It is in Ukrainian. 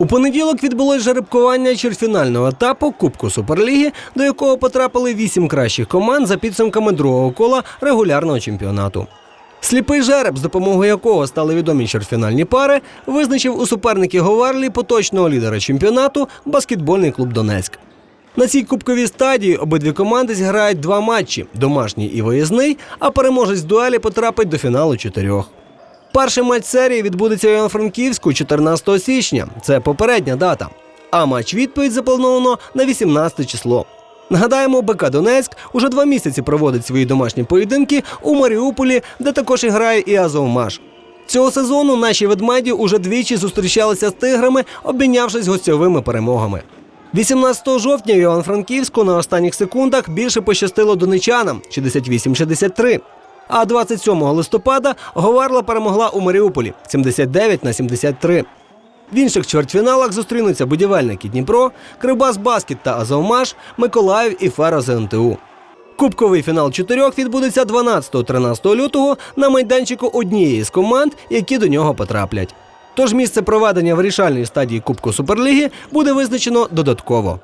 У понеділок відбулось жеребкування чвертьфінального етапу Кубку Суперліги, до якого потрапили вісім кращих команд за підсумками другого кола регулярного чемпіонату. Сліпий жереб, з допомогою якого стали відомі чвертьфінальні пари, визначив у суперники Говарлі поточного лідера чемпіонату баскетбольний клуб Донецьк. На цій кубковій стадії обидві команди зіграють два матчі домашній і виїзний, а переможець дуелі потрапить до фіналу чотирьох. Перший матч серії відбудеться у Івано-Франківську 14 січня. Це попередня дата. А матч відповідь заплановано на 18 число. Нагадаємо, БК Донецьк уже два місяці проводить свої домашні поєдинки у Маріуполі, де також і грає і Азовмаш. Цього сезону наші ведмеді уже двічі зустрічалися з тиграми, обмінявшись гостьовими перемогами. 18 жовтня в Івано-Франківську на останніх секундах більше пощастило донечанам 68-63. А 27 листопада Говарла перемогла у Маріуполі 79 на 73. В інших чвертьфіналах зустрінуться будівельники Дніпро, Кривбас Баскет та Азовмаш, Миколаїв і Фера ЗНТУ. Кубковий фінал чотирьох відбудеться 12-13 лютого на майданчику однієї з команд, які до нього потраплять. Тож місце проведення вирішальної стадії Кубку Суперліги буде визначено додатково.